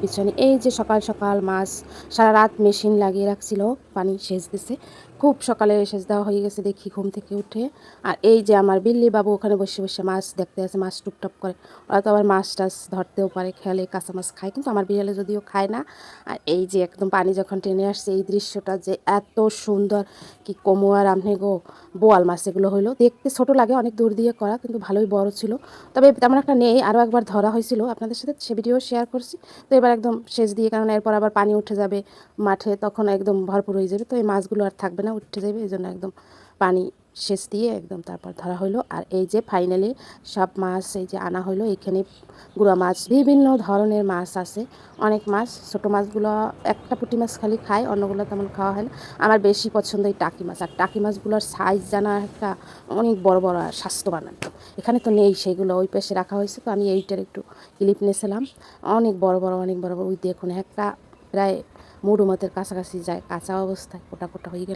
পিছনে এই যে সকাল সকাল মাছ সারা রাত মেশিন লাগিয়ে রাখছিল, পানি সেচ দিছে। খুব সকালে সেচ দেওয়া হয়ে গেছে দেখি ঘুম থেকে উঠে। আর এই যে আমার বিল্লি বাবু ওখানে বসে বসে মাছ দেখতে আছে মাছ টুকটাপ করে। ওরা তো আবার মাছ টাছ ধরতেও পারে, খেলে কাঁচা মাছ খায়, কিন্তু আমার বিড়ালে যদিও খায় না। আর এই যে একদম পানি যখন টেনে আসছে, এই দৃশ্যটা যে এত সুন্দর, কি কমু আর আমনে গো, বোয়াল মাছ এগুলো হইল। দেখতে ছোট লাগে, অনেক দূর দিয়ে করা, কিন্তু ভালোই বড় ছিল। তবে তেমন একটা নেই আরও একবার ধরা হয়েছিল। আপনাদের সাথে সে ভিডিও শেয়ার করছি। তো এবার একদম সেচ দিয়ে, কারণ এরপর আবার পানি উঠে যাবে মাঠে, তখন একদম ভরপুর হয়ে যাবে। তো এই মাছগুলো আর থাকবে না, উঠে যাবে, এই জন্য একদম পানি সেচ দিয়ে একদম তারপর ধরা হলো আর এই যে ফাইনালি সব মাছ এই যে আনা হলো এখানে গুঁড়া মাছ, বিভিন্ন ধরনের মাছ আছে। অনেক মাছ, ছোটো মাছগুলো একটা পুঁটি মাছ খালি খায়, অন্যগুলো তেমন খাওয়া হয় না। আমার বেশি পছন্দ এই টাকি মাছ। আর টাকি মাছগুলোর সাইজ জানা একটা অনেক বড় বড় স্বাস্থ্যবান একদম। এখানে তো নেই, সেগুলো ওই পাশে রাখা হয়েছে। তো আমি এইটার একটু ক্লিপ নিয়েছিলাম। অনেক বড় বড়, অনেক বড় বড়। ওই দেখুন, একটা প্রায় মুড়ো মতের কাছাকাছি যায়, কাঁচা অবস্থায় কোটা কোটা হয়ে গেল।